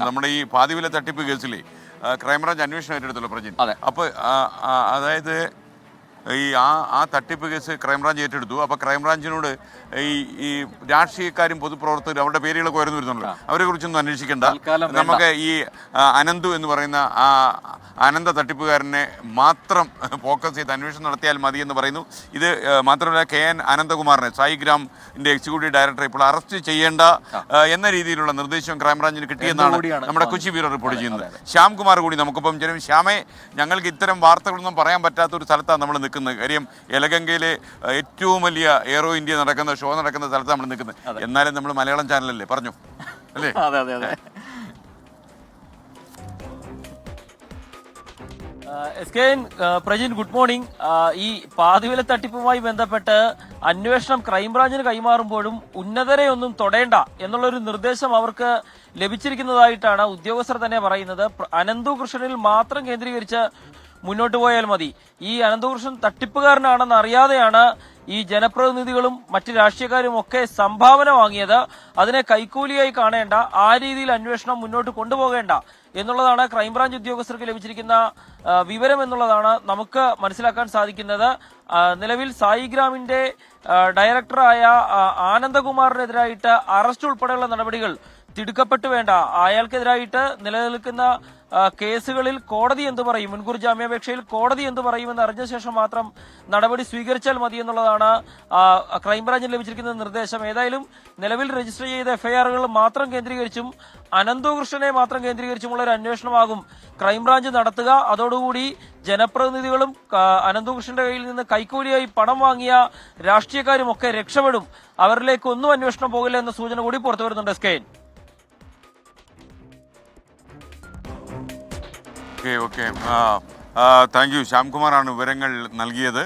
നമ്മുടെ ഈ പാതിവില തട്ടിപ്പ് കേസിലെ ക്രൈംബ്രാഞ്ച് അന്വേഷണം ഏറ്റെടുത്തല്ലോ പ്രജിൻ അതെ. അപ്പൊ അതായത് ഈ ആ ആ തട്ടിപ്പ് കേസ് ക്രൈംബ്രാഞ്ച് ഏറ്റെടുത്തു. അപ്പോൾ ക്രൈംബ്രാഞ്ചിനോട് ഈ ഈ രാഷ്ട്രീയക്കാരും പൊതുപ്രവർത്തകരും അവരുടെ പേരുകളൊക്കെ ഉയർന്നു വരുന്നുണ്ട്. അവരെ കുറിച്ചൊന്നും അന്വേഷിക്കേണ്ട. നമുക്ക് ഈ അനന്തു എന്ന് പറയുന്ന ആ അനന്ത തട്ടിപ്പുകാരനെ മാത്രം ഫോക്കസ് ചെയ്ത് അന്വേഷണം നടത്തിയാൽ മതി എന്ന് പറയുന്നു. ഇത് മാത്രമല്ല കെ എൻ അനന്തകുമാറിനെ സായിഗ്രാമിന്റെ എക്സിക്യൂട്ടീവ് ഡയറക്ടറെ ഇപ്പോൾ അറസ്റ്റ് ചെയ്യേണ്ട എന്ന രീതിയിലുള്ള നിർദ്ദേശം ക്രൈംബ്രാഞ്ചിന് കിട്ടിയെന്നാണ് നമ്മുടെ കൊച്ചി ബ്യൂറോ റിപ്പോർട്ട് ചെയ്യുന്നത്. ശ്യാംകുമാർ കൂടി നമുക്കിപ്പം ചേരും ശ്യാമേ ഞങ്ങൾക്ക് ഇത്തരം വാർത്തകളൊന്നും പറയാൻ പറ്റാത്ത ഒരു സ്ഥലത്താണ് നമ്മൾ നിൽക്കുന്നത്. കാര്യം യലഗംഗയിലെ ഏറ്റവും വലിയ എയറോ ഇന്ത്യ നടക്കുന്ന ഷോ നടക്കുന്ന സ്ഥലത്ത് നമ്മൾ നിൽക്കുന്നത്. എന്നാലും നമ്മൾ മലയാളം ചാനലല്ലേ? പറഞ്ഞു. അല്ലേ? അതെ അതെ അതെ. S K N Prajin good morning. ഈ പാതിവില തട്ടിപ്പുമായി ബന്ധപ്പെട്ട് അന്വേഷണം ക്രൈംബ്രാഞ്ചിന് കൈമാറുമ്പോഴും ഉന്നതരെ ഒന്നും തൊടേണ്ട എന്നുള്ളൊരു നിർദ്ദേശം അവർക്ക് ലഭിച്ചിരിക്കുന്നതായിട്ടാണ് ഉദ്യോഗസ്ഥർ തന്നെ പറയുന്നത്. അനന്തു കൃഷ്ണനിൽ മാത്രം കേന്ദ്രീകരിച്ച് മുന്നോട്ട് പോയാൽ മതി. ഈ അനന്തകൃഷ്ണൻ തട്ടിപ്പുകാരനാണെന്ന് അറിയാതെയാണ് ഈ ജനപ്രതിനിധികളും മറ്റ് രാഷ്ട്രീയക്കാരും ഒക്കെ സംഭാവന വാങ്ങിയത്. അതിനെ കൈക്കൂലിയായി കാണേണ്ട ആ രീതിയിൽ അന്വേഷണം മുന്നോട്ട് കൊണ്ടുപോകേണ്ട എന്നുള്ളതാണ് ക്രൈംബ്രാഞ്ച് ഉദ്യോഗസ്ഥർക്ക് ലഭിച്ചിരിക്കുന്ന വിവരം എന്നുള്ളതാണ് നമുക്ക് മനസ്സിലാക്കാൻ സാധിക്കുന്നത്. നിലവിൽ സായിഗ്രാമിന്റെ ഡയറക്ടറായ ആനന്ദകുമാറിനെതിരായിട്ട് അറസ്റ്റ് ഉൾപ്പെടെയുള്ള നടപടികൾ തിടുക്കപ്പെട്ടു വേണ്ട. അയാൾക്കെതിരായിട്ട് നിലനിൽക്കുന്ന കേസുകളിൽ കോടതി എന്ത് പറയും? മുൻകൂർ ജാമ്യാപേക്ഷയിൽ കോടതി എന്ത് പറയുമെന്ന് അറിഞ്ഞ ശേഷം മാത്രം നടപടി സ്വീകരിച്ചാൽ മതി എന്നുള്ളതാണ് ക്രൈംബ്രാഞ്ചിന് ലഭിച്ചിരിക്കുന്ന നിർദ്ദേശം. ഏതായാലും നിലവിൽ രജിസ്റ്റർ ചെയ്ത എഫ്ഐആറുകൾ മാത്രം കേന്ദ്രീകരിച്ചും അനന്തകൃഷ്ണനെ മാത്രം കേന്ദ്രീകരിച്ചുമുള്ള ഒരു അന്വേഷണമാകും ക്രൈംബ്രാഞ്ച് നടത്തുക. അതോടുകൂടി ജനപ്രതിനിധികളും അനന്തകൃഷ്ണന്റെ കയ്യിൽ നിന്ന് കൈക്കൂലിയായി പണം വാങ്ങിയ രാഷ്ട്രീയക്കാരും ഒക്കെ രക്ഷപ്പെടും. അവരിലേക്ക് ഒന്നും അന്വേഷണം പോകില്ല എന്ന സൂചന കൂടി പുറത്തു വരുന്നുണ്ട് yes okay okay thank you ശ്യാംകുമാറാണ് വിവരങ്ങൾ നൽകിയത്.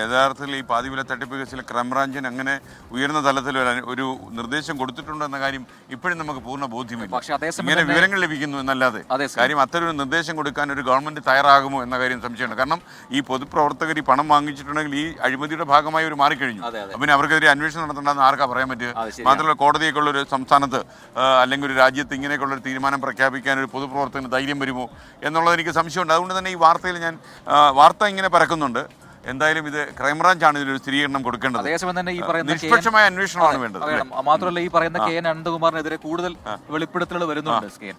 യഥാർത്ഥത്തിൽ ഈ പാതിവില തട്ടിപ്പ് കേസിൽ ക്രൈംബ്രാഞ്ചിന് അങ്ങനെ ഉയർന്ന തലത്തിൽ ഒരു നിർദ്ദേശം കൊടുത്തിട്ടുണ്ടോ എന്ന കാര്യം ഇപ്പോഴും നമുക്ക് പൂർണ ബോധ്യമില്ല. ഇങ്ങനെ വിവരങ്ങൾ ലഭിക്കുന്നു എന്നല്ലാതെ. കാര്യം അത്തരം ഒരു നിർദ്ദേശം കൊടുക്കാൻ ഒരു ഗവൺമെന്റ് തയ്യാറാകുമോ എന്ന കാര്യം സംശയമുണ്ട്. കാരണം ഈ പൊതുപ്രവർത്തകർ ഈ പണം വാങ്ങിച്ചിട്ടുണ്ടെങ്കിൽ ഈ അഴിമതിയുടെ ഭാഗമായി ഒരു മാറിക്കഴിഞ്ഞു. പിന്നെ അവർക്കെതിരെ അന്വേഷണം നടത്തണ്ടെന്ന് ആർക്കാ പറയാൻ പറ്റുക? മാത്രമല്ല കോടതിയൊക്കെ ഉള്ള ഒരു സംസ്ഥാനത്ത് അല്ലെങ്കിൽ ഒരു രാജ്യത്ത് ഇങ്ങനെയൊക്കെയുള്ള ഒരു തീരുമാനം പ്രഖ്യാപിക്കാൻ ഒരു പൊതുപ്രവർത്തകന് ധൈര്യം വരുമോ എന്നുള്ളത് എനിക്ക് സംശയമുണ്ട്. അതുകൊണ്ട് തന്നെ ഈ വാർത്തയിൽ ഞാൻ വാർത്ത ഇങ്ങനെ പരക്കുന്നുണ്ട്. എന്തായാലും ഇത് ക്രൈംബ്രാഞ്ചാണ് ഇതിലൊരു സ്ഥിരീകരണം കൊടുക്കേണ്ടത്. അതേസമയം തന്നെ ഈ പറയുന്ന നിഷ്പക്ഷമായ അന്വേഷണമാണ് വേണ്ടത്? മാത്രമല്ല ഈ പറയുന്ന കെ എൻ അനന്തകുമാറിനെതിരെ കൂടുതൽ വെളിപ്പെടുത്തലുകൾ വരുന്നുണ്ട്.